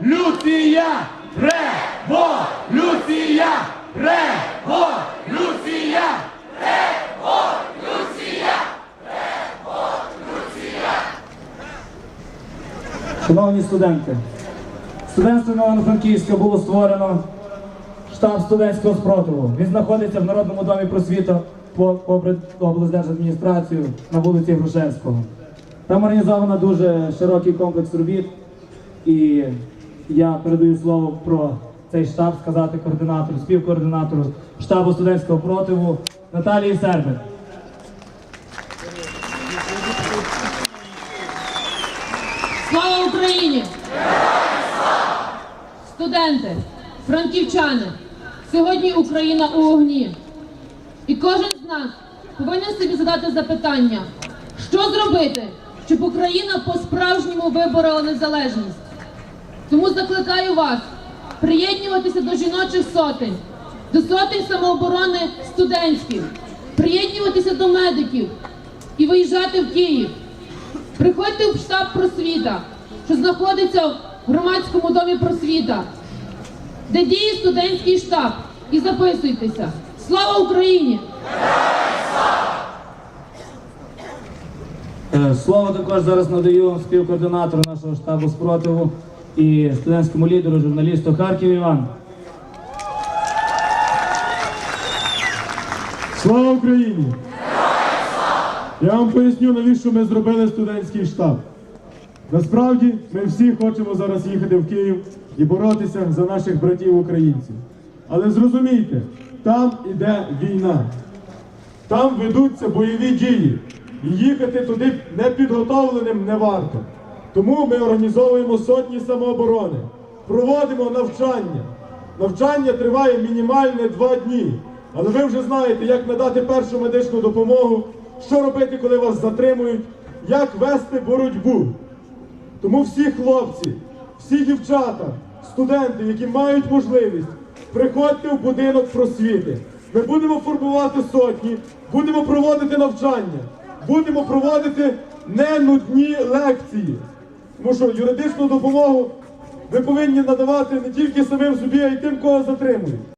Революція! Революція! Революція! Шановні студенти, студентство Івано-Франківська було створено штаб студентського спротиву. Він знаходиться в Народному домі просвіта по- попри облдержадміністрацію на вулиці Грушевського. Там організовано дуже широкий комплекс робіт, і я передаю слово про цей штаб сказати координатору, співкоординатору штабу студентського противу Наталії Сербик. Слава Україні! Студенти, франківчани, сьогодні Україна у вогні. І кожен з нас повинен собі задати запитання, що зробити, щоб Україна по-справжньому виборола незалежність. Тому закликаю вас приєднуватися до жіночих сотень, до сотень самооборони студентських, приєднуватися до медиків і виїжджати в Київ. Приходьте в штаб просвіта, що знаходиться в громадському домі просвіта, де діє студентський штаб. І записуйтеся. Слава Україні! Е, Слово також зараз надаю співкоординатору нашого штабу спротиву і студентському лідеру, журналісту Харків Іван. Слава Україні! Я вам поясню, навіщо ми зробили студентський штаб. Насправді, ми всі хочемо зараз їхати в Київ і боротися за наших братів українців. Але зрозумійте, там іде війна. Там ведуться бойові дії. І їхати туди непідготовленим не варто. Тому ми організовуємо сотні самооборони, проводимо навчання. Навчання триває мінімальне два дні. Але ви вже знаєте, як надати першу медичну допомогу, що робити, коли вас затримують, як вести боротьбу. Тому всі хлопці, всі дівчата, студенти, які мають можливість, приходьте в будинок просвіти. Ми будемо формувати сотні, будемо проводити навчання, будемо проводити ненудні лекції. Тому що юридичну допомогу ви повинні надавати не тільки самим собі, а й тим, кого затримують.